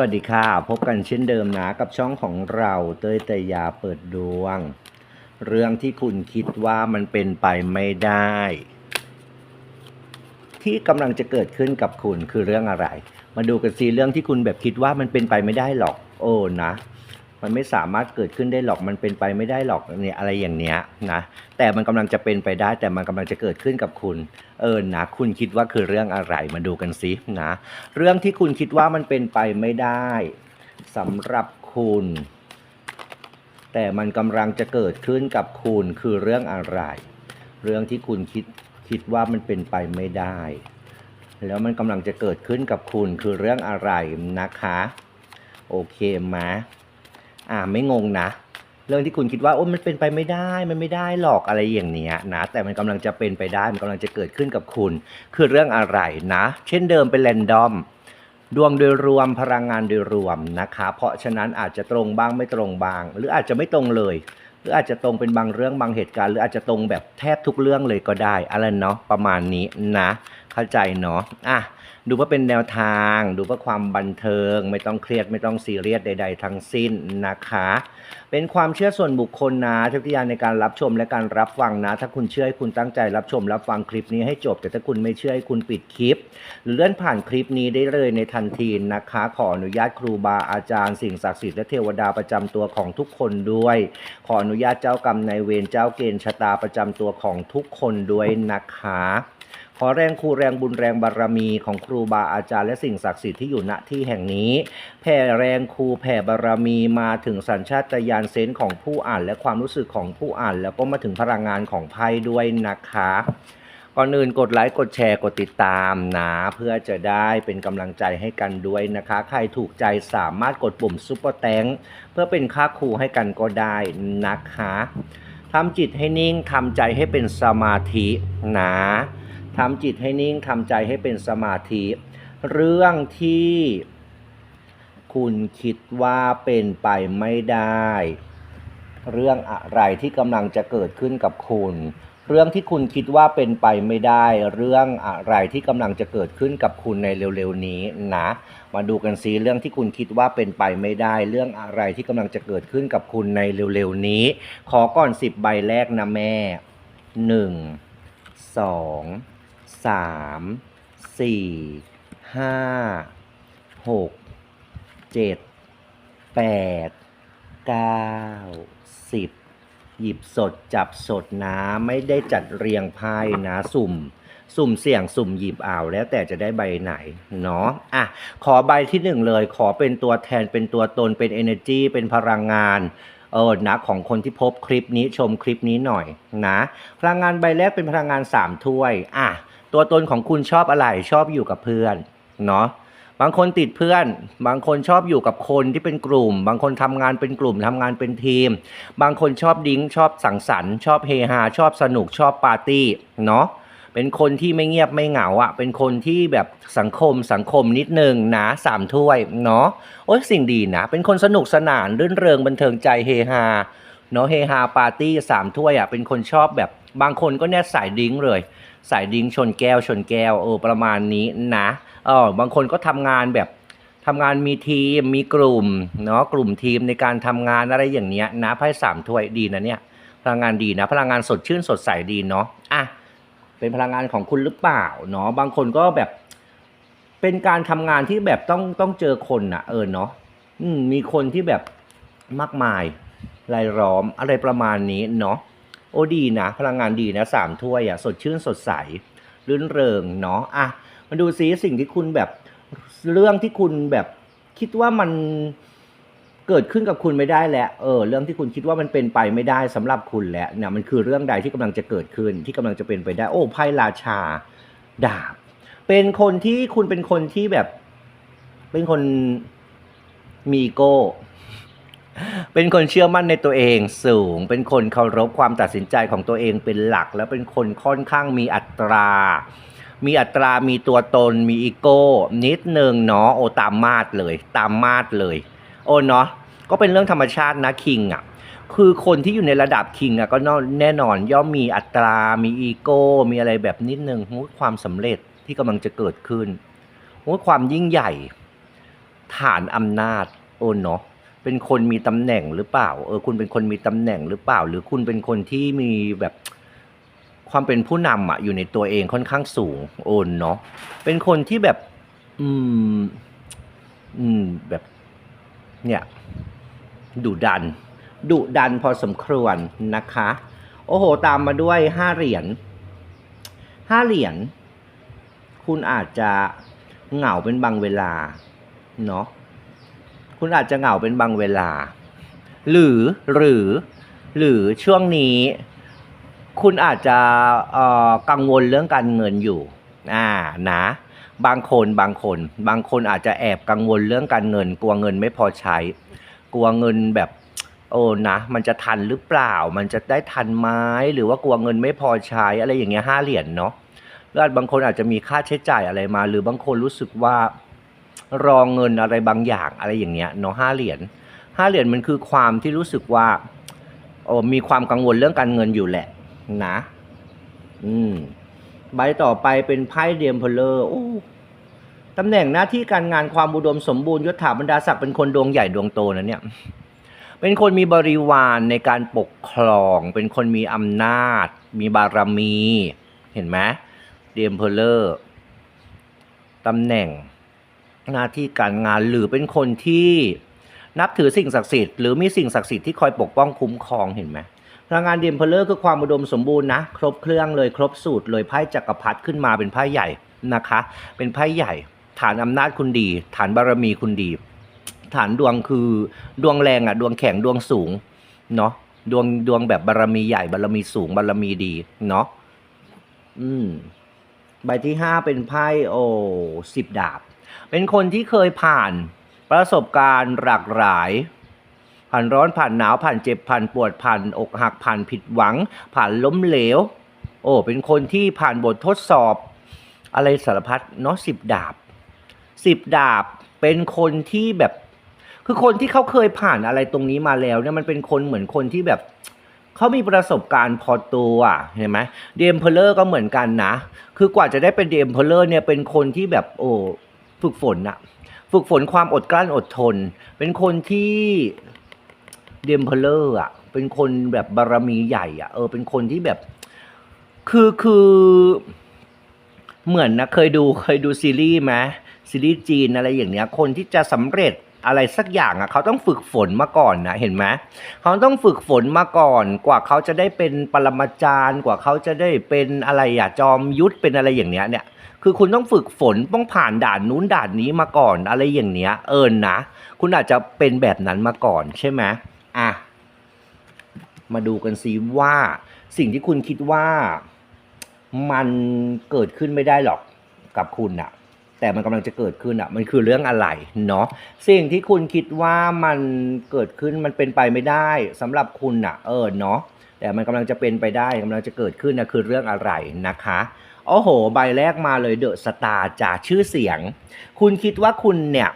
วัสดีค่ะ พบกันเช่นเดิมนะกับช่องของเราเต้ยเตยยาเปิดดวง เรื่องที่คุณคิดว่ามันเป็นไปไม่ได้ ที่กำลังจะเกิดขึ้นกับคุณคือเรื่องอะไร มาดูกันสิเรื่องที่คุณแบบคิดว่ามันเป็นไปไม่ได้หรอก โอ้นะ มันไม่สามารถเกิดขึ้นได้หรอกมันเป็นไปไม่ได้หรอกเนี่ยอะไรอย่างเนี้ยนะแต่มันกำลังจะเป็นไปได้แต่มันกำลังจะเกิดขึ้นกับคุณ เออนะคุณคิดว่าคือเรื่องอะไรมาดูกันสินะเรื่องที่คุณคิดว่ามันเป็นไปไม่ได้สำหรับคุณ แต่มันกำลังจะเกิดขึ้นกับคุณคือเรื่องอะไร เรื่องที่คุณคิดคิดว่ามันเป็นไปไม่ได้ แล้วมันกำลังจะเกิดขึ้นกับคุณคือเรื่องอะไรนะคะ โอเคไหม อ่าไม่งงนะ เรื่องที่คุณคิดว่าโอ้มันเป็นไปไม่ได้ มันไม่ได้หรอกอะไรอย่างเนี้ยนะแต่มันกำลังจะเป็นไปได้มันกำลังจะเกิดขึ้นกับคุณ คือเรื่องอะไรนะ เช่นเดิมเป็นแรนดอมดวงโดยรวมพลังงานโดยรวมนะคะ เพราะฉะนั้นอาจจะตรงบ้างไม่ตรงบ้าง หรืออาจจะไม่ตรงเลย หรืออาจจะตรงเป็นบางเรื่องบางเหตุการณ์ หรืออาจจะตรงแบบแทบทุกเรื่องเลยก็ได้อะไรเนาะประมาณนี้นะ เข้าใจเนาะอะดูว่าเป็นแนวทาง ดูว่าความบันเทิง ไม่ต้องเครียดไม่ต้องซีเรียสใด ๆ ทั้งสิ้นนะคะ เป็นความเชื่อส่วนบุคคลนะทุกอย่าในการรับชมและการรับฟังนะ ถ้าคุณเชื่อให้คุณตั้งใจรับชมรับฟังคลิปนี้ให้จบ แต่ถ้าคุณไม่เชื่อให้คุณปิดคลิป หรือเลื่อนผ่านคลิปนี้ได้เลยในทันทีนะคะ ขออนุญาตครูบาอาจารย์สิ่งศักดิ์สิทธิ์และเทวดาประจำตัวของทุกคนด้วย ขออนุญาตเจ้ากรรมนายเวรเจ้าเกณฑ์ชะตาประจำตัวของทุกคนด้วยนะคะ ขอแรงครูแรงบุญแรงบารมีของครูบาอาจารย์และสิ่งศักดิ์สิทธิ์ที่อยู่ณที่แห่งนี้แผ่แรงครูแผ่บารมีมาถึงสัญชาตญาณเซนส์ของผู้อ่านและความรู้สึกของผู้อ่าน แล้วก็มาถึงพลังงานของไพ่ด้วยนะคะก่อนอื่นกดไลค์กดแชร์กดติดตามนะเพื่อจะได้เป็นกำลังใจให้กันด้วยนะคะ ใครถูกใจสามารถกดปุ่มซุปเปอร์แตงเพื่อเป็นค่าครูให้กันก็ได้นะคะทำจิตให้นิ่งทำใจให้เป็นสมาธินะ ทำจิตให้นิ่งทำใจให้เป็นสมาธิ เรื่องที่คุณคิดว่าเป็นไปไม่ได้ เรื่องอะไรที่กำลังจะเกิดขึ้นกับคุณ เรื่องที่คุณคิดว่าเป็นไปไม่ได้ เรื่องอะไรที่กำลังจะเกิดขึ้นกับคุณในเร็วๆนี้นะ มาดูกันซิเรื่องที่คุณคิดว่าเป็นไปไม่ได้ เรื่องอะไรที่กำลังจะเกิดขึ้นกับคุณในเร็วๆนี้ ขอก่อนสิบใบแรกนะแม่หนึ่งสอง สามสี่ห้าหกเจ็ดแปดเก้าสิบหยิบสดจับสดนะไม่ได้จัดเรียงไพ่นะสุ่ม สุ่มเสี่ยงสุ่มหยิบเอาแล้วแต่จะได้ใบไหนเนาะอะขอใบที่หนึ่งเลย ขอเป็นตัวแทนเป็นตัวตนเป็น energy เป็นพลังงานเออนะของคนที่พบคลิปนี้ชมคลิปนี้หน่อยนะ พลังงานใบแรกเป็นพลังงานสามถ้วยอะ ตัวตนของคุณชอบอะไรชอบอยู่กับเพื่อนเนาะบางคนติดเพื่อน บางคนชอบอยู่กับคนที่เป็นกลุ่ม บางคนทำงานเป็นกลุ่มทำงานเป็นทีม บางคนชอบดิ้งชอบสังสรรค์ ชอบเฮฮาชอบสนุกชอบปาร์ตี้เนาะเป็นคนที่ไม่เงียบไม่เหงาอะ่ะ เป็นคนที่แบบสังคมสังคมนิดนึงนะสามถ้วยเนาะโอ้ยสิ่งดีนะ เป็นคนสนุกสนานรื่นเริงบันเทิงใจเฮฮาเนาะเฮฮาปาร์ตี้สามถ้วยอะ่ะเป็นคนชอบแบบบางคนก็แน่สายดิ้งเลย สายดิ้งชนแก้วชนแก้วเออประมาณนี้นะเออบางคนก็ทำงานแบบทำงานมีทีมมีกลุ่มเนาะกลุ่มทีมในการทำงานอะไรอย่างเนี้ยนะไพ่สามถ้วยดีนะเนี่ยพลังงานดีนะ พลังงานสดชื่นสดใสดีเนาะอะเป็นพลังงานของคุณหรือเปล่าเนาะบางคนก็แบบ เป็นการทำงานที่แบบต้องต้องเจอคนอะเออเนาะอืมมีคนที่แบบมากมายรายล้อมอะไรประมาณนี้เนาะ โอ้ดีนะ พลังงานดีนะสามถ้วยอะสดชื่นสดใสรื่นเริงเนาะอะมาดูซิสิ่งที่คุณแบบเรื่องที่คุณแบบคิดว่ามันเกิดขึ้นกับคุณไม่ได้แล้วเออ เรื่องที่คุณคิดว่ามันเป็นไปไม่ได้สำหรับคุณแล้วเนี่ยมันคือเรื่องใดที่กำลังจะเกิดขึ้นที่กำลังจะเป็นไปได้ โอ้ไพ่ราชาดาบ เป็นคนที่คุณเป็นคนที่แบบ เป็นคนมีอีโก้ เป็นคนเชื่อมั่นในตัวเองสูง เป็นคนเคารพความตัดสินใจของตัวเองเป็นหลัก แล้วเป็นคนค่อนข้างมีอัตรา มีอัตรา มีตัวตน มีอีโก้ นิดนึงเนาะ โอตามมาดเลย ตามมาดเลย โอเนาะ ก็เป็นเรื่องธรรมชาตินะคิงอะคือคนที่อยู่ในระดับคิงอะก็แน่นอนย่อมมีอัตรา มีอีโก้ มีอะไรแบบนิดนึงความสำเร็จที่กำลังจะเกิดขึ้นความยิ่งใหญ่ ฐานอำนาจ โอ้เนาะ เป็นคนมีตำแหน่งหรือเปล่า เออ คุณเป็นคนมีตำแหน่งหรือเปล่า หรือคุณเป็นคนที่มีแบบความเป็นผู้นำอะอยู่ในตัวเองค่อนข้างสูงโอนเนาะเป็นคนที่แบบ อืม อืมแบบ เนี่ยดุดันดุดันพอสมควรนะคะ โอ้โห ตามมาด้วยห้าเหรียญห้าเหรียญคุณอาจจะเหงาเป็นบางเวลา เนาะ คุณอาจจะเหงาเป็นบางเวลา หรือหรือหรือช่วงนี้ คุณอาจจะกังวลเรื่องการเงินอยู่อ่านะบางคนบางคน บางคนอาจจะแอบกังวลเรื่องการเงิน กลัวเงินไม่พอใช้ กลัวเงินแบบโอ้นะ มันจะทันหรือเปล่า มันจะได้ทันไหมหรือว่ากลัวเงินไม่พอใช้อะไรอย่างเงี้ยห้าเหรียญเนาะแล้วบางคนอาจจะมีค่าใช้จ่ายอะไรมา หรือบางคนรู้สึกว่า รองเงินอะไรบางอย่างอะไรอย่างเงี้ยเนาะห้าเหรียญห้าเหรียญมันคือความที่รู้สึกว่าโอ้มีความกังวลเรื่องการเงินอยู่แหละนะ อืมใบต่อไปเป็นไพ่เดียมเพลเลอร์โอ้ตำแหน่งหน้าที่การงานความอุดมสมบูรณ์ยศถาบรรดาศักดิ์เป็นคนดวงใหญ่ดวงโตนะเนี่ยเป็นคนมีบริวารในการปกครอง เป็นคนมีอำนาจ มีบารมี เห็นไหมเดียมเพลเลอร์ตำแหน่ง หน้าที่การงานหรือเป็นคนที่นับถือสิ่งศักดิ์สิทธิ์หรือมีสิ่งศักดิ์สิทธิ์ที่คอยปกป้องคุ้มครองเห็นไหมพลังงานเดียมเพลเลอร์คือความอุดมสมบูรณ์นะครบเครื่องเลยครบสูตรเลยไพ่จักรพรรดิขึ้นมาเป็นไพ่ใหญ่นะคะ เป็นไพ่ใหญ่ ฐานอำนาจคุณดี ฐานบารมีคุณดี ฐานดวงคือดวงแรงอะดวงแข็งดวงสูงเนาะดวงดวงแบบบารมีใหญ่บารมีสูงบารมีดีเนาะอืมใบที่ห้าเป็นไพ่โอ้สิบดาบ เป็นคนที่เคยผ่านประสบการณ์หลากหลาย ผ่านร้อนผ่านหนาวผ่านเจ็บผ่านปวดผ่านอกหักผ่านผิดหวัง ผ่านล้มเหลว โอ้เป็นคนที่ผ่านบททดสอบ อะไรสารพัดเนาะสิบดาบสิบดาบเป็นคนที่แบบ คือคนที่เขาเคยผ่านอะไรตรงนี้มาแล้วเนี่ยมันเป็นคนเหมือนคนที่แบบเขามีประสบการณ์พอตัวเห็นไหมเดมเพลเลอร์ก็เหมือนกันนะ คือกว่าจะได้เป็นเดมเพลเลอร์เนี่ยเป็นคนที่แบบโอ้ ฝึกฝนอะฝึกฝนความอดกลั้นอดทน เป็นคนที่เดมเพลเลอร์อะเป็นคนแบบบารมีใหญ่อะเออ เป็นคนที่แบบ คือคือเหมือนนะเคยดูเคยดูซีรีส์ไหมซีรีส์จีนอะไรอย่างเนี้ย คนที่จะสำเร็จอะไรสักอย่างอะเขาต้องฝึกฝนมาก่อนนะเห็นไหมเขาต้องฝึกฝนมาก่อน กว่าเขาจะได้เป็นปรมาจารย์ กว่าเขาจะได้เป็นอะไรอะจอมยุทธเป็นอะไรอย่างเนี้ยเนี่ย คือคุณต้องฝึกฝนต้องผ่านด่านนู้นด่านนี้มาก่อนอะไรอย่างเนี้ย เอิญนะ คุณอาจจะเป็นแบบนั้นมาก่อนใช่ไหมอะมาดูกันซิว่า สิ่งที่คุณคิดว่ามันเกิดขึ้นไม่ได้หรอกกับคุณอะแต่มันกำลังจะเกิดขึ้นอะมันคือเรื่องอะไรเนาะสิ่งที่คุณคิดว่ามันเกิดขึ้นมันเป็นไปไม่ได้สำหรับคุณอะเออเนาะแต่มันกำลังจะเป็นไปได้กำลังจะเกิดขึ้นนะคือเรื่องอะไรนะคะ โอ้โห ใบแรกมาเลยเดอะสตาร์จากชื่อเสียง คุณคิดว่าคุณเนี่ย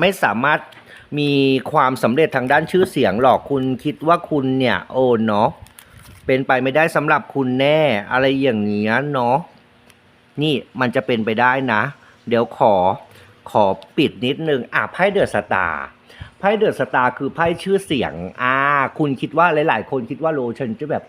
ไม่สามารถมีความสำเร็จทางด้านชื่อเสียงหรอกคุณคิดว่าคุณเนี่ยโอ้เนาะเป็นไปไม่ได้สำหรับคุณแน่อะไรอย่างเงี้ยเนาะนี่มันจะเป็นไปได้นะ เดี๋ยวขอขอปิดนิดนึงอะไพ่เดอะสตาร์ไพ่เดอะสตาร์คือไพ่ชื่อเสียงอ่าคุณคิดว่าหลาย ๆ คนคิดว่าโลชันจะแบบ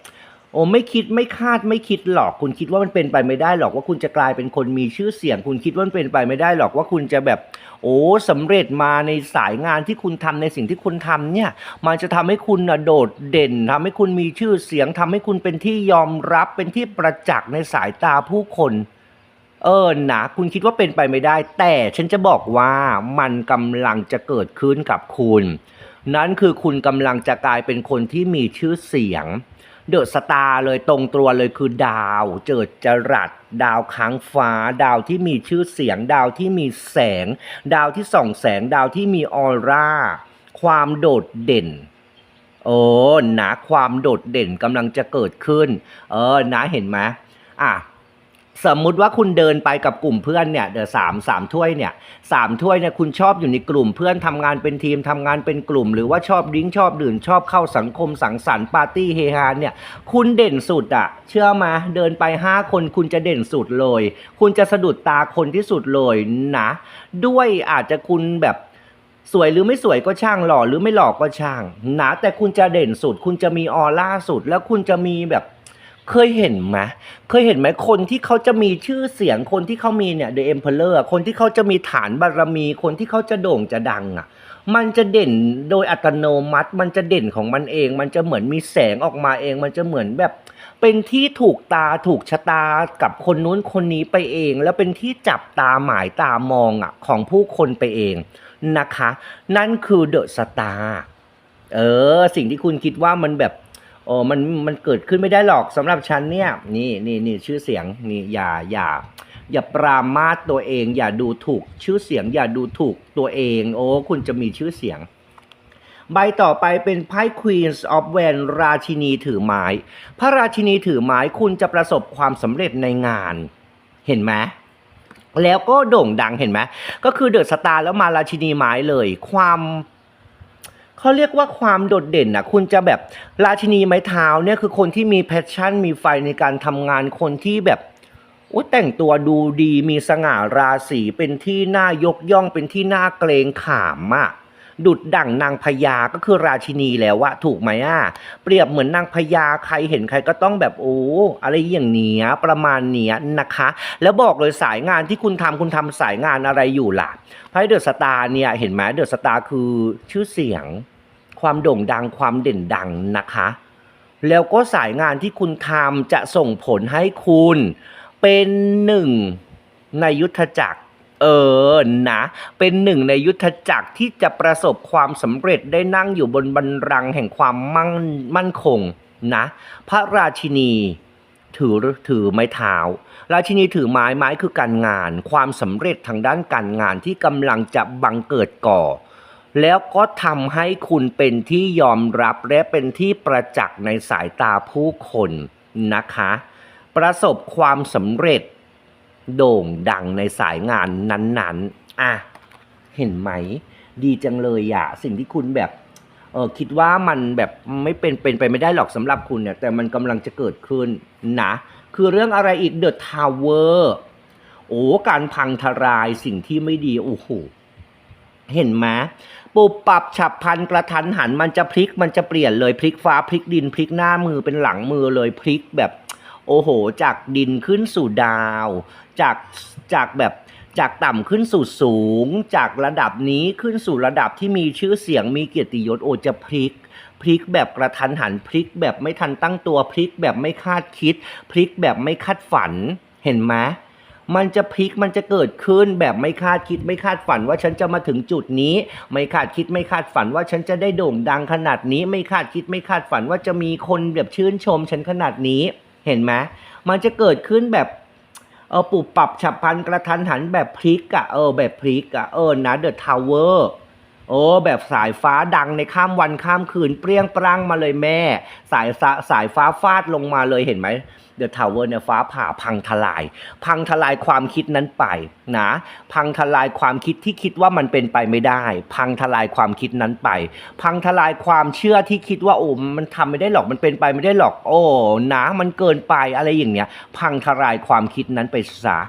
โอ้ไม่คิดไม่คาดไม่คิดหรอก คุณคิดว่ามันเป็นไปไม่ได้หรอกว่าคุณจะกลายเป็นคนมีชื่อเสียง คุณคิดว่ามันเป็นไปไม่ได้หรอกว่าคุณจะแบบ โอ้สำเร็จมาในสายงานที่คุณทำในสิ่งที่คุณทำเนี่ย มันจะทำให้คุณน่ะโดดเด่นทำให้คุณมีชื่อเสียงทำให้คุณเป็นที่ยอมรับเป็นที่ประจักษ์ในสายตาผู้คนเออนะคุณคิดว่าเป็นไปไม่ได้ แต่ฉันจะบอกว่ามันกำลังจะเกิดขึ้นกับคุณ นั่นคือคุณกำลังจะกลายเป็นคนที่มีชื่อเสียง เดอะสตาร์เลยตรงตัวเลยคือดาว เจิดจรัสดาวค้างฟ้า ดาวที่มีชื่อเสียง ดาวที่มีแสง ดาวที่ส่องแสง ดาวที่มีออร่า ความโดดเด่นโอ้นะความโดดเด่นกำลังจะเกิดขึ้น เออนะเห็นไหมอะ สมมุติว่าคุณเดินไปกับกลุ่มเพื่อนเนี่ยเดี๋ยวสามสามถ้วยเนี่ยสามถ้วยเนี่ยคุณชอบอยู่ในกลุ่มเพื่อนทำงานเป็นทีมทำงานเป็นกลุ่ม หรือว่าชอบดิ้งชอบดื่มชอบเข้าสังคมสังสรรค์ปาร์ตี้เฮฮาเนี่ยคุณเด่นสุดอะเชื่อมาเดินไปห้าคนคุณจะเด่นสุดเลย คุณจะสะดุดตาคนที่สุดเลยนะ ด้วยอาจจะคุณแบบสวยหรือไม่สวยก็ช่างหล่อหรือไม่หล่อก็ช่างนะแต่คุณจะเด่นสุด คุณจะมีออร่าสุด แล้วคุณจะมีแบบ เคยเห็นไหมเคยเห็นไหมคนที่เขาจะมีชื่อเสียงคนที่เขามีเนี่ย The Emperor อะคนที่เขาจะมีฐานบารมี คนที่เขาจะโด่งจะดังอะ มันจะเด่นโดยอัตโนมัติ มันจะเด่นของมันเอง มันจะเหมือนมีแสงออกมาเอง มันจะเหมือนแบบ เป็นที่ถูกตาถูกชะตากับคนนู้นคนนี้ไปเอง แล้วเป็นที่จับตาหมายตามองอะของผู้คนไปเองนะคะ นั่นคือเดอะสตาร์เออ สิ่งที่คุณคิดว่ามันแบบ โอ้มันมันเกิดขึ้นไม่ได้หรอกสำหรับฉันเนี่ย นี่นี่นี่ชื่อเสียงนี่อย่าอย่าอย่าปรามาสตัวเอง อย่าดูถูก ชื่อเสียง อย่าดูถูกตัวเอง โอ้คุณจะมีชื่อเสียง ใบต่อไปเป็นไพ่ Queens of w a n ราชินีถือไม้ พระราชินีถือไม้คุณจะประสบความสำเร็จในงาน เห็นไหมแล้วก็โด่งดังเห็นไหมก็คือเดอะสตาร์แล้วมาราชินีไม้เลย ความ เขาเรียกว่าความโดดเด่นนะคุณจะแบบราชินีไม้เท้าเนี่ยคือคนที่มีแพชชั่น มีไฟในการทำงานคนที่แบบอุ้แต่งตัวดูดีมีสง่าราศีเป็นที่น่ายกย่องเป็นที่น่าเกรงขามอะ ดุดดั่งนางพญาก็คือราชินีแล้วอะถูกไหมอะเปรียบเหมือนนางพญาใครเห็นใครก็ต้องแบบโอ้อะไรอย่างเนี้ยประมาณเนี้ยนะคะ แล้วบอกเลยสายงานที่คุณทำคุณทำสายงานอะไรอยู่ล่ะไพ่เดอะสตาร์เนี่ยเห็นไหมเดอะสตาร์คือชื่อเสียง ความโด่งดังความเด่นดังนะคะ แล้วก็สายงานที่คุณทำจะส่งผลให้คุณเป็นหนึ่งในยุทธจักร เออนะ เป็นหนึ่งในยุทธจักรที่จะประสบความสำเร็จได้นั่งอยู่บนบันรังก์แห่งความมั่งมั่นคงนะ พระราชินี ถือถือไม้เท้า ราชินีถือไม้ไม้คือการงาน ความสำเร็จทางด้านการงานที่กำลังจะบังเกิดก่อ แล้วก็ทำให้คุณเป็นที่ยอมรับและเป็นที่ประจักษ์ในสายตาผู้คนนะคะ ประสบความสำเร็จ โด่งดังในสายงานนั้นๆ อะ เห็นไหม ดีจังเลยอะสิ่งที่คุณแบบเออคิดว่ามันแบบไม่เป็นเป็นไปไม่ได้หรอกสำหรับคุณเนี่ย แต่มันกำลังจะเกิดขึ้นนะ คือเรื่องอะไรอีก The Tower โอ้การพังทลายสิ่งที่ไม่ดี โอ้โห เห็นไหมปุบปรับฉับพันกระทันหันมันจะพลิกมันจะเปลี่ยนเลยพลิกฟ้าพลิกดินพลิกหน้ามือเป็นหลังมือเลยพลิกแบบ โอ้โห จากดินขึ้นสู่ดาว จากจากแบบจากต่ำขึ้นสู่สูง จากระดับนี้ขึ้นสู่ระดับที่มีชื่อเสียงมีเกียรติยศโอจะพลิกพลิกแบบกระทันหันพลิกแบบไม่ทันตั้งตัวพลิกแบบไม่คาดคิด พลิกแบบไม่คาดฝันเห็นไหมมันจะพลิกมันจะเกิดขึ้นแบบไม่คาดคิดไม่คาดฝันว่าฉันจะมาถึงจุดนี้ ไม่คาดคิดไม่คาดฝันว่าฉันจะได้โด่งดังขนาดนี้ ไม่คาดคิดไม่คาดฝันว่าจะมีคนแบบชื่นชมฉันขนาดนี้เห็นไหมมันจะเกิดขึ้นแบบ เออปรับปรับฉับพลันกระทันหันแบบพลิกอะเออแบบพลิกอะเออนะเดอะทาวเวอร์โอ้แบบสายฟ้าดังในข้ามวันข้ามคืนเปรี้ยงปรังมาเลยแม่ สายสาสายฟ้าฟาดลงมาเลยเห็นไหม เดอะทาวเวอร์เนี่ยฟ้าผ่าพังทลาย พังทลายความคิดนั้นไปนะพังทลายความคิดที่คิดว่ามันเป็นไปไม่ได้ พังทลายความคิดนั้นไป พังทลายความเชื่อที่คิดว่าโอ้มันทำไม่ได้หรอกมันเป็นไปไม่ได้หรอก โอ้นะมันเกินไปอะไรอย่างเนี้ย พังทลายความคิดนั้นไปซะ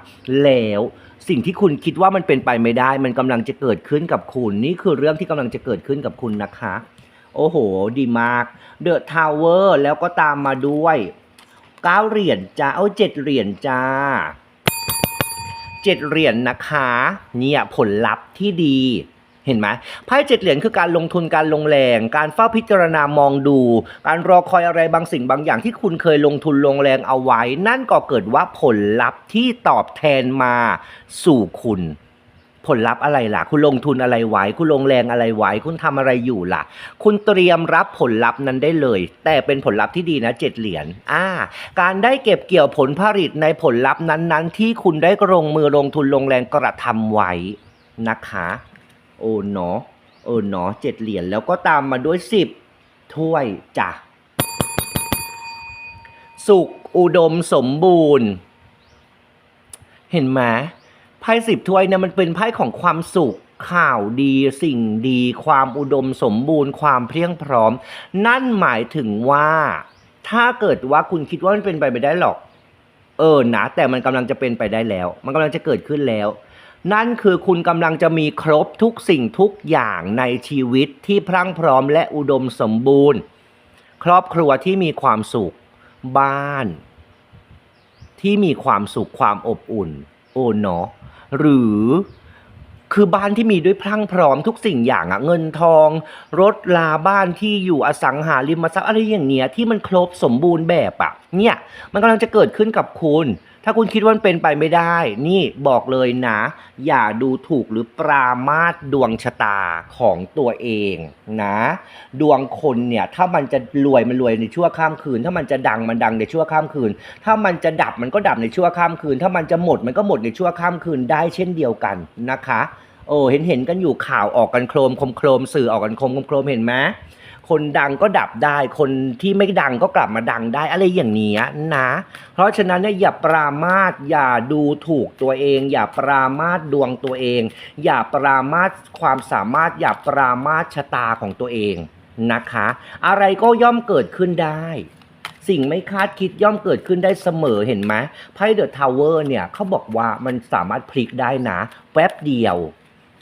แล้วสิ่งที่คุณคิดว่ามันเป็นไปไม่ได้ มันกำลังจะเกิดขึ้นกับคุณ นี่คือเรื่องที่กำลังจะเกิดขึ้นกับคุณนะคะ โอ้โห ดีมากเดอะทาวเวอร์แล้วก็ตามมาด้วย เก้าเหรียญจ้าเอาเจ็ดเหรียญจ้าเจ็ดเหรียญนะคะเนี่ยผลลัพธ์ที่ดีเห็นไหมไพ่เจ็ดเหรียญคือการลงทุนการลงแรง การเฝ้าพิจารณามองดู การรอคอยอะไรบางสิ่งบางอย่างที่คุณเคยลงทุนลงแรงเอาไว้ นั่นก็เกิดว่าผลลัพธ์ที่ตอบแทนมาสู่คุณ ผลลัพธ์อะไรล่ะ คุณลงทุนอะไรไว้ คุณลงแรงอะไรไว้ คุณทำอะไรอยู่ล่ะ คุณเตรียมรับผลลัพธ์นั้นได้เลย แต่เป็นผลลัพธ์ที่ดีนะเจ็ดเหรียญ อ่า การได้เก็บเกี่ยวผลผลิตในผลลัพธ์นั้นๆ ที่คุณได้ลงมือลงทุนลงแรงกระทำไว้นะคะ โอ้เนาะเออเนาะเจ็ดเหรียญแล้วก็ตามมาด้วยสิบถ้วยจ้ะ สุขอุดมสมบูรณ์ เห็นไหม ไพ่สิบถ้วยเนี่ยมันเป็นไพ่ของความสุขข่าวดีสิ่งดีความอุดมสมบูรณ์ความเพียงพร้อม นั่นหมายถึงว่า ถ้าเกิดว่าคุณคิดว่ามันเป็นไปไม่ได้หรอก เออนะแต่มันกำลังจะเป็นไปได้แล้ว มันกำลังจะเกิดขึ้นแล้ว นั่นคือคุณกำลังจะมีครบทุกสิ่งทุกอย่างในชีวิตที่พรั่งพร้อมและอุดมสมบูรณ์ ครอบครัวที่มีความสุข บ้าน ที่มีความสุขความอบอุ่น โอ้เนาะ หรือคือบ้านที่มีด้วยพรั่งพร้อมทุกสิ่งอย่างอะเงินทอง รถลาบ้านที่อยู่อสังหาริมทรัพย์อะไรอย่างเนี้ยที่มันครบสมบูรณ์แบบอะเนี่ยมันกำลังจะเกิดขึ้นกับคุณ ถ้าคุณคิดว่ามันเป็นไปไม่ได้ นี่บอกเลยนะ อย่าดูถูกหรือปรามาสดวงชะตาของตัวเองนะ ดวงคนเนี่ยถ้ามันจะรวยมันรวยในชั่วข้ามคืน ถ้ามันจะดังมันดังในชั่วข้ามคืน ถ้ามันจะดับมันก็ดับในชั่วข้ามคืน ถ้ามันจะหมดมันก็หมดในชั่วข้ามคืนได้เช่นเดียวกันนะคะโอ้เห็นเห็นกันอยู่ข่าวออกกันโครมคมโครมสื่อออกกันโครมคมโครมเห็นไหม คนดังก็ดับได้ คนที่ไม่ดังก็กลับมาดังได้อะไรอย่างนี้นะ เพราะฉะนั้นเนี่ยอย่าปรามาสอย่าดูถูกตัวเอง อย่าปรามาสดวงตัวเอง อย่าปรามาสความสามารถ อย่าปรามาสชะตาของตัวเองนะคะ อะไรก็ย่อมเกิดขึ้นได้ สิ่งไม่คาดคิดย่อมเกิดขึ้นได้เสมอเห็นไหมไพ่เดอะทาวเวอร์เนี่ยเขาบอกว่ามันสามารถพลิกได้นะแป๊บเดียว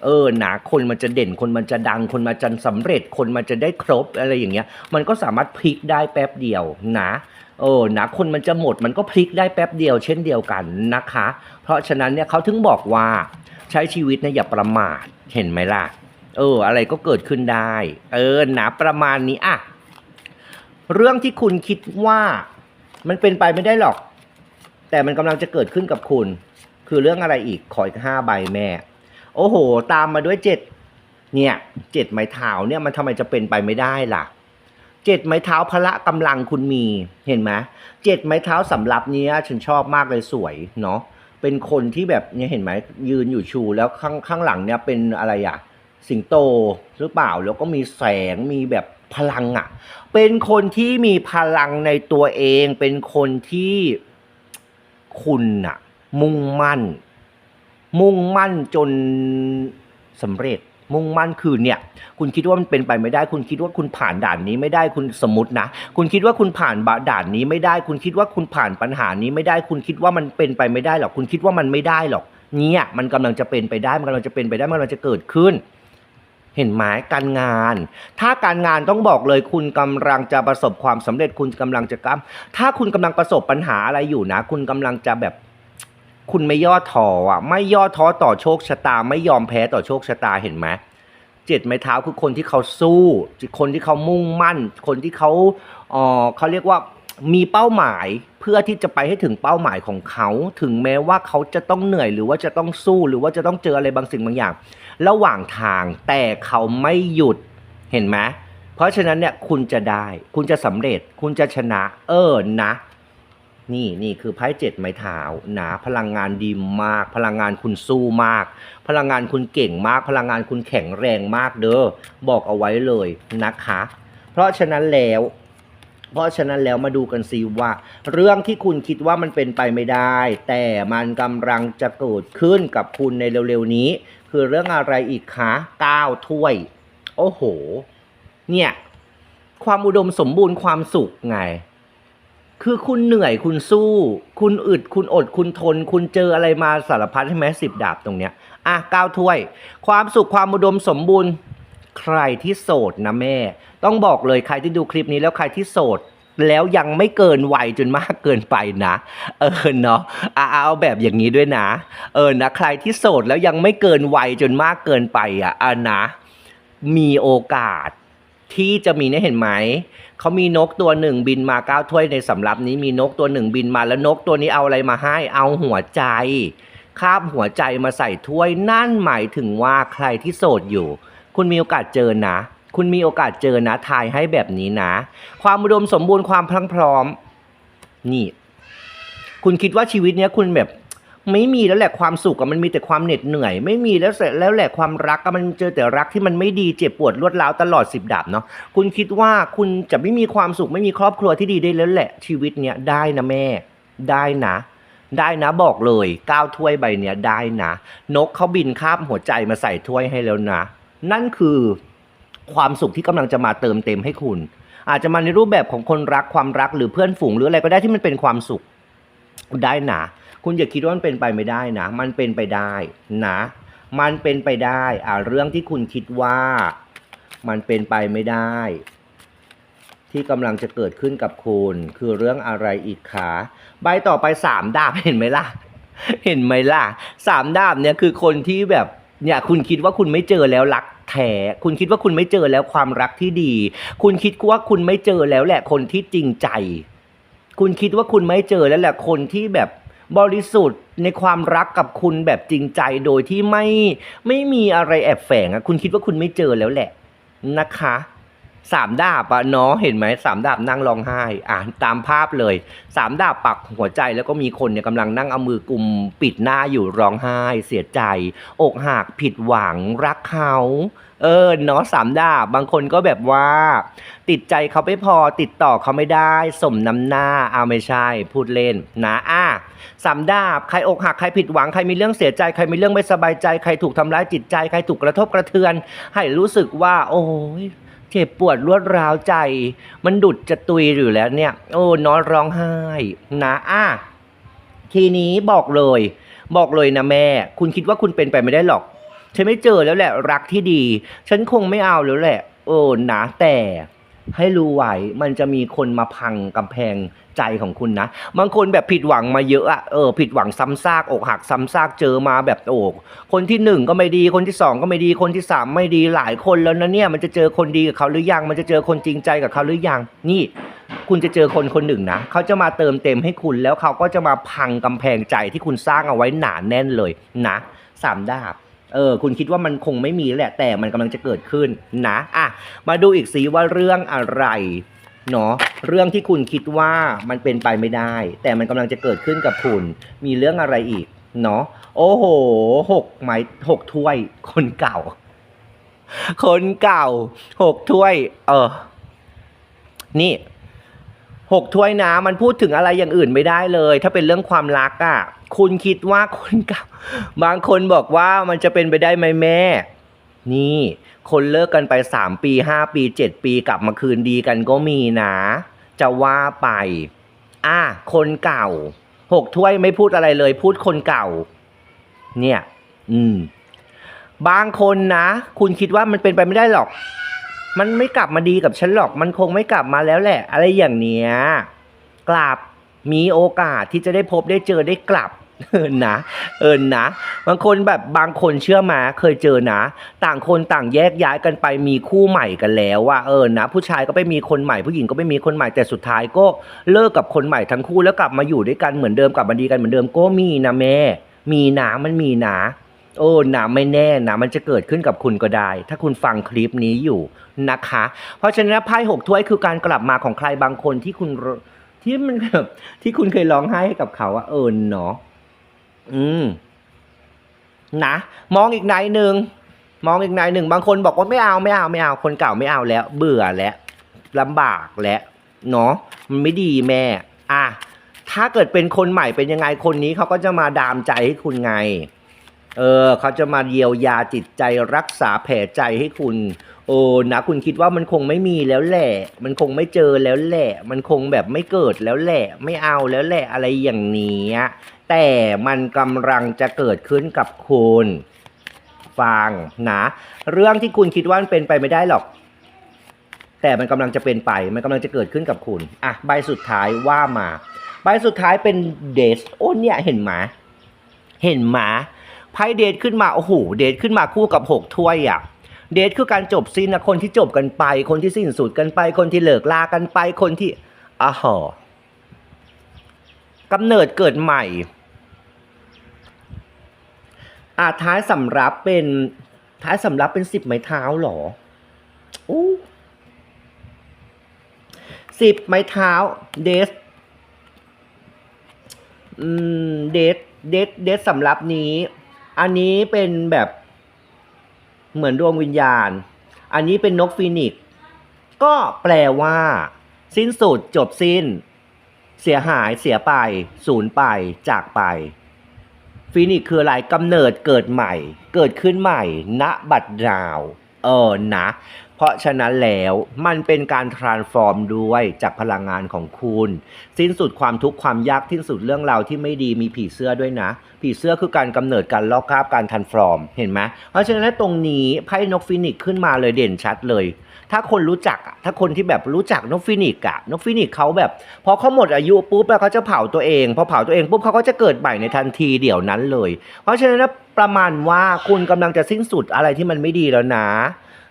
เออหนะคนมันจะเด่นคนมันจะดัง คนมันจะสำเร็จคนมันจะได้ครบอะไรอย่างเงี้ย มันก็สามารถพลิกได้แป๊บเดียวนะเออนะคนมันจะหมดมันก็พลิกได้แป๊บเดียวเช่นเดียวกันนะคะ เพราะฉะนั้นเนี่ยเขาถึงบอกว่าใช้ชีวิตเนี่ยอย่าประมาทเห็นไหมล่ะ เออ อะไรก็เกิดขึ้นได้ เออหนะประมาณนี้อะเรื่องที่คุณคิดว่ามันเป็นไปไม่ได้หรอก แต่มันกำลังจะเกิดขึ้นกับคุณ คือเรื่องอะไรอีกขออีกห้าใบแม่ โอ้โห ตามมาด้วยเจ็ดเนี่ยเจ็ดไม้เท้าเนี่ยมันทำไมจะเป็นไปไม่ได้ล่ะเจ็ดไม้เท้าพละกำลังคุณมีเห็นไหมเจ็ดไม้เท้าสำหรับเนี้ยฉันชอบมากเลยสวยเนาะเป็นคนที่แบบเนี่ยเห็นไหมยืนอยู่ชูแล้วข้างข้างหลังเนี่ยเป็นอะไรอะสิงโตหรือเปล่าแล้วก็มีแสงมีแบบพลังอะเป็นคนที่มีพลังในตัวเอง เป็นคนที่คุณอะมุ่งมั่น มุ่งมั่นจนสำเร็จ มุ่งมั่นคือเนี่ย คุณคิดว่ามันเป็นไปไม่ได้ คุณคิดว่าคุณผ่านด่านนี้ไม่ได้คุณสมมตินะ คุณคิดว่าคุณผ่านบด่านนี้ไม่ได้ คุณคิดว่าคุณผ่านปัญหานี้ไม่ได้ คุณคิดว่ามันเป็นไปไม่ได้หรอก คุณคิดว่ามันไม่ได้หรอก เนี่ยมันกำลังจะเป็นไปได้ มันกำลังจะเป็นไปได้ มันกำลังจะเกิดขึ้นเห็นไหมการงาน ถ้าการงานต้องบอกเลยคุณกำลังจะประสบความสำเร็จคุณกำลังจะกำถ้าคุณกำลังประสบปัญหาอะไรอยู่นะ คุณกำลังจะแบบ คุณไม่ย่อท้ออะ ไม่ย่อท้อต่อโชคชะตา ไม่ยอมแพ้ต่อโชคชะตาเห็นไหมเจ็ดไม้เท้าคือคนที่เขาสู้ คนที่เขามุ่งมั่น คนที่เขาเออเขาเรียกว่ามีเป้าหมายเพื่อที่จะไปให้ถึงเป้าหมายของเขา ถึงแม้ว่าเขาจะต้องเหนื่อยหรือว่าจะต้องสู้หรือว่าจะต้องเจออะไรบางสิ่งบางอย่าง ระหว่างทางแต่เขาไม่หยุดเห็นไหมเพราะฉะนั้นเนี่ยคุณจะได้ คุณจะสำเร็จ คุณจะชนะ เออนะ นี่นี่คือไพ่เจ็ดไม้เท้าหนะพลังงานดีมาก พลังงานคุณสู้มาก พลังงานคุณเก่งมาก พลังงานคุณแข็งแรงมากเด้อบอกเอาไว้เลยนะคะ เพราะฉะนั้นแล้ว เพราะฉะนั้นแล้วมาดูกันซิว่า เรื่องที่คุณคิดว่ามันเป็นไปไม่ได้ แต่มันกำลังจะเกิดขึ้นกับคุณในเร็วๆนี้ คือเรื่องอะไรอีกคะก้าวถ้วย โอ้โห เนี่ย ความอุดมสมบูรณ์ความสุขไง คือคุณเหนื่อยคุณสู้ คุณอึดคุณอดคุณทน คุณเจออะไรมาสารพัดใช่ไหมสิบดาบตรงเนี้ยอะก้าวถ้วย ความสุขความอุดมสมบูรณ์ ใครที่โสดนะแม่ ต้องบอกเลยใครที่ดูคลิปนี้แล้วใครที่โสดแล้วยังไม่เกินวัยจนมากเกินไปนะ เออเนาะอะเอาแบบอย่างนี้ด้วยนะ เออนะใครที่โสดแล้วยังไม่เกินวัยจนมากเกินไปอะอะนะ มีโอกาส ที่จะมีเนี่ยเห็นไหม เขามีนกตัวหนึ่งบินมาเก้าถ้วยในสำรับนี้มีนกตัวหนึ่งบินมาแล้วนกตัวนี้เอาอะไรมาให้เอาหัวใจ คาบหัวใจมาใส่ถ้วยนั่นหมายถึงว่าใครที่โสดอยู่ คุณมีโอกาสเจอนะ คุณมีโอกาสเจอนะทายให้แบบนี้นะ ความอุดมสมบูรณ์ความพรังพร้อม นี่ คุณคิดว่าชีวิตเนี้ยคุณแบบ ไม่มีแล้วแหละความสุขอะมันมีแต่ความเหน็ดเหนื่อย ไม่มีแล้วเสร็จแล้วแหละความรักอะมันเจอแต่รักที่มันไม่ดีเจ็บปวดรวดร้าวตลอดสิบดาบเนาะคุณคิดว่าคุณจะไม่มีความสุขไม่มีครอบครัวที่ดีได้แล้วแหละชีวิตเนี้ยได้นะแม่ ได้นะ ได้นะบอกเลยก้าวถ้วยใบเนี้ยได้นะ นกเขาบินคาบหัวใจมาใส่ถ้วยให้แล้วนะ นั่นคือความสุขที่กำลังจะมาเติมเต็มให้คุณ อาจจะมาในรูปแบบของคนรักความรักหรือเพื่อนฝูงหรืออะไรก็ได้ที่มันเป็นความสุขได้นะ คุณอย่าคิดว่ามันเป็นไปไม่ได้นะ มันเป็นไปได้นะ มันเป็นไปได้อ่าเรื่องที่คุณคิดว่า มันเป็นไปไม่ได้ ที่กำลังจะเกิดขึ้นกับคุณ คือเรื่องอะไรอีกคะใบต่อไปสามดาบเห็นไหมล่ะ เห็นไหมล่ะสามดาบเนี่ยคือคนที่แบบเนี่ยคุณคิดว่าคุณไม่เจอแล้วรักแท้คุณคิดว่าคุณไม่เจอแล้วความรักที่ดี คุณคิดว่าคุณไม่เจอแล้วแหละคนที่จริงใจ คุณคิดว่าคุณไม่เจอแล้วแหละคนที่แบบ บริสุทธิ์ในความรักกับคุณแบบจริงใจโดยที่ไม่ไม่มีอะไรแอบแฝงอะคุณคิดว่าคุณไม่เจอแล้วแหละนะคะสามดาบอะเนาะเห็นไหมสามดาบนั่งร้องไห้อะตามภาพเลยสามดาบปักหัวใจแล้วก็มีคนเนี่ยกำลังนั่งเอามือกุมปิดหน้าอยู่ร้องไห้ เสียใจ อกหักผิดหวังรักเขา เออเนาะสามดาบบางคนก็แบบว่า ติดใจเขาไม่พอติดต่อเขาไม่ได้สมน้ำหน้าเอาไม่ใช่พูดเล่นนะอะสามดาบใครอกหักใครผิดหวังใครมีเรื่องเสียใจใครมีเรื่องไม่สบายใจใครถูกทำร้ายจิตใจใครถูกกระทบกระเทือน ให้รู้สึกว่า โอ้ยเจ็บปวดรวดร้าวใจ มันดุดจะตุยอยู่แล้วเนี่ย โอ้นอนร้องไห้นะอะทีนี้บอกเลย บอกเลยนะแม่ คุณคิดว่าคุณเป็นไปไม่ได้หรอก ฉันไม่เจอแล้วแหละรักที่ดี ฉันคงไม่เอาแล้วแหละโอ้นะแต่ให้รู้ไว้มันจะมีคนมาพังกำแพงใจของคุณนะ บางคนแบบผิดหวังมาเยอะอะเออผิดหวังซ้ำซากอกหักซ้ำซากเจอมาแบบโอกคนที่หนึ่งก็ไม่ดีคนที่สองก็ไม่ดีคนที่สามไม่ดีหลายคนแล้วนะเนี่ยมันจะเจอคนดีกับเขาหรือยัง มันจะเจอคนจริงใจกับเขาหรือยัง นี่ คุณจะเจอคนคนหนึ่งนะเขาจะมาเติมเต็มให้คุณแล้วเขาก็จะมาพังกำแพงใจที่คุณสร้างเอาไว้หนาแน่นเลยนะสามดาบ เออคุณคิดว่ามันคงไม่มีแหละ แต่มันกำลังจะเกิดขึ้นนะอะมาดูอีกสิว่าเรื่องอะไรเนาะเรื่องที่คุณคิดว่ามันเป็นไปไม่ได้ แต่มันกำลังจะเกิดขึ้นกับคุณ มีเรื่องอะไรอีกเนาะโอ้โหหกไม้หกถ้วย คนเก่า คนเก่าหกถ้วย เออ นี่หกถ้วยนะมันพูดถึงอะไรอย่างอื่นไม่ได้เลย ถ้าเป็นเรื่องความรักอะ่ะ คุณคิดว่าคนเก่าบางคนบอกว่ามันจะเป็นไปได้ไหมแม่ นี่ คนเลิกกันไปสามปีห้าปีเจ็ดปีกลับมาคืนดีกันก็มีนะ จะว่าไป อะคนเก่าหกถ้วยไม่พูดอะไรเลย พูดคนเก่า เนี่ย อืม บางคนนะ คุณคิดว่ามันเป็นไปไม่ได้หรอก มันไม่กลับมาดีกับฉันหรอก มันคงไม่กลับมาแล้วแหละ อะไรอย่างเนี้ยกลับ มีโอกาสที่จะได้พบได้เจอได้กลับเออนะ เออนะ บางคนแบบบางคนเชื่อมาเคยเจอนะ ต่างคนต่างแยกย้ายกันไปมีคู่ใหม่กันแล้วว่าเออนะ ผู้ชายก็ไปมีคนใหม่ ผู้หญิงก็ไปมีคนใหม่แต่สุดท้ายก็เลิกกับคนใหม่ทั้งคู่แล้วกลับมาอยู่ด้วยกันเหมือนเดิมกลับมาดีกันเหมือนเดิมก็มีนะแม่ มีนะมันมีนะโอ้นะไม่แน่นะมันจะเกิดขึ้นกับคุณก็ได้ ถ้าคุณฟังคลิปนี้อยู่นะคะ เพราะฉะนั้นไพ่หกถ้วยคือการกลับมาของใครบางคนที่คุณ ที่มันแบบที่คุณเคยร้องไห้ให้กับเขาอะเออเนาะอืม นะ มองอีกนายหนึ่งมองอีกนายหนึ่งบางคนบอกว่าไม่เอาไม่เอาไม่เอาคนเก่าไม่เอาแล้ว เบื่อแล้วลำบากแล้วเนาะมันไม่ดีแม่ อะถ้าเกิดเป็นคนใหม่เป็นยังไงคนนี้เขาก็จะมาดามใจให้คุณไง เออเขาจะมาเยียวยาจิตใจรักษาแผลใจให้คุณ โอ้นะคุณคิดว่ามันคงไม่มีแล้วแหละ มันคงไม่เจอแล้วแหละ มันคงแบบไม่เกิดแล้วแหละ ไม่เอาแล้วแหละอะไรอย่างนี้ แต่มันกำลังจะเกิดขึ้นกับคุณ ฟังนะ เรื่องที่คุณคิดว่ามันเป็นไปไม่ได้หรอก แต่มันกำลังจะเป็นไป มันกำลังจะเกิดขึ้นกับคุณ อะ ใบสุดท้ายว่ามา ใบสุดท้ายเป็นเดสโอ้เนี่ยเห็นไหมเห็นไหมไพ่เดทขึ้นมา โอ้โห เดทขึ้นมาคู่กับหกถ้วยอะ เดทคือการจบสิ้นนะคนที่จบกันไป คนที่สิ้นสุดกันไป คนที่เลิกลากันไป คนที่อะหอกำเนิดเกิดใหม่ อาท้ายสำรับเป็นท้ายสำรับเป็นสิบไม้เท้าหรอโอ้สิบไม้เท้าเดสเดทเดทเดทสำรับนี้ อันนี้เป็นแบบ เหมือนดวงวิญญาณ อันนี้เป็นนกฟีนิกก็แปลว่า สิ้นสุดจบสิ้น เสียหายเสียไป สูญไปจากไป ฟีนิกคืออะไรกำเนิดเกิดใหม่ เกิดขึ้นใหม่ณบัดดาว เออนะ เพราะฉะนั้นแล้วมันเป็นการ transform ด้วยจากพลังงานของคุณ สิ้นสุดความทุกข์ความยากสิ้นสุดเรื่องราวที่ไม่ดีมีผีเสื้อด้วยนะ ผีเสื้อคือการกำเนิดการลอกคราบการ transform เห็นไหมเพราะฉะนั้นตรงนี้ไพ่นกฟีนิกขึ้นมาเลยเด่นชัดเลย ถ้าคนรู้จักถ้าคนที่แบบรู้จักนกฟินิกอะนกฟินิกเขาแบบพอเขาหมดอายุปุ๊บแล้วเขาจะเผาตัวเองพอเผาตัวเองปุ๊บเขาก็จะเกิดใหม่ในทันทีเดี๋ยวนั้นเลย เพราะฉะนั้นประมาณว่าคุณกำลังจะสิ้นสุดอะไรที่มันไม่ดีแล้วนะ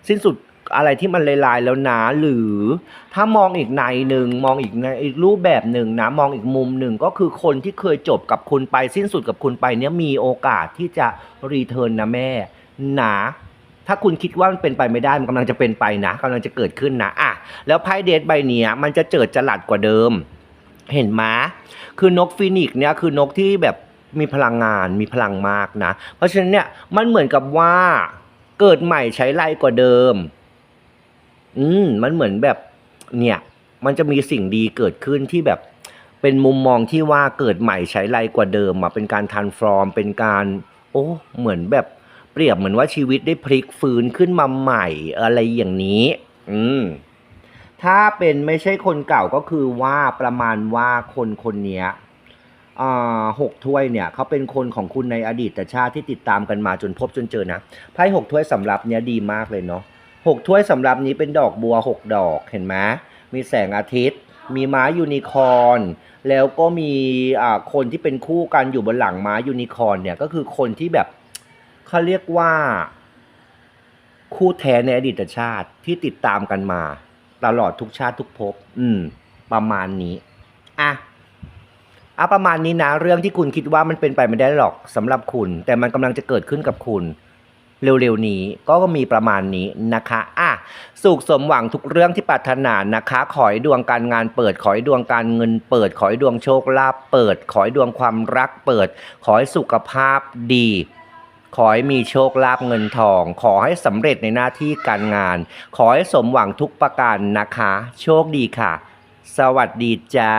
สิ้นสุด อะไรที่มันลายๆแล้วนะหรือถ้ามองอีกในหนึ่งมองอีกในอีกรูปแบบหนึ่งนะมองอีกมุมหนึ่งก็คือคนที่เคยจบกับคุณไปสิ้นสุดกับคุณไปเนี่ยมีโอกาสที่จะรีเทิร์นนะแม่นะถ้าคุณคิดว่ามันเป็นไปไม่ได้มันกำลังจะเป็นไปนะกำลังจะเกิดขึ้นนะอะแล้วไพ่เดทใบเนี้ยมันจะเจิดจรัสกว่าเดิม เห็นไหมคือนกฟีนิกซ์เนี่ยคือนกที่แบบมีพลังงานมีพลังมากนะ เพราะฉะนั้นเนี่ยมันเหมือนกับว่าเกิดใหม่ใช้ไรกว่าเดิม อืมมันเหมือนแบบเนี่ย มันจะมีสิ่งดีเกิดขึ้นที่แบบเป็นมุมมองที่ว่าเกิดใหม่ใช้ไรกว่าเดิมอะเป็นการทันฟอร์ม เป็นการ โอ้เหมือนแบบเปรียบเหมือนว่าชีวิตได้พลิกฟื้นขึ้นมาใหม่อะไรอย่างนี้ อืมถ้าเป็นไม่ใช่คนเก่าก็คือว่าประมาณว่าคนคนนี้อ่าหกถ้วยเนี่ยเขาเป็นคนของคุณในอดีตชาติที่ติดตามกันมาจนพบจนเจอนะไพ่หกถ้วยสำหรับเนี้ยดีมากเลยเนาะ หกถ้วยสำหรับนี้เป็นดอกบัวหกดอกเห็นไหมมีแสงอาทิตย์ มีม้ายูนิคอร์นแล้วก็มีอ่าคนที่เป็นคู่กันอยู่บนหลังม้ายูนิคอร์นเนี่ยก็คือคนที่แบบเขาเรียกว่า คู่แท้ในอดีตชาติที่ติดตามกันมา ตลอดทุกชาติทุกภพอืม ประมาณนี้อะอะประมาณนี้นะ เรื่องที่คุณคิดว่ามันเป็นไปไม่ได้หรอกสำหรับคุณ แต่มันกำลังจะเกิดขึ้นกับคุณ เร็วๆนี้ก็มีประมาณนี้นะคะอะสุขสมหวังทุกเรื่องที่ปรารถนานะคะ ขอให้ดวงการงานเปิด ขอให้ดวงการเงินเปิด ขอให้ดวงโชคลาภเปิด ขอให้ดวงความรักเปิด ขอให้สุขภาพดีขอให้มีโชคลาภเงินทอง ขอให้สำเร็จในหน้าที่การงาน ขอให้สมหวังทุกประการนะคะ โชคดีค่ะ สวัสดีจ้า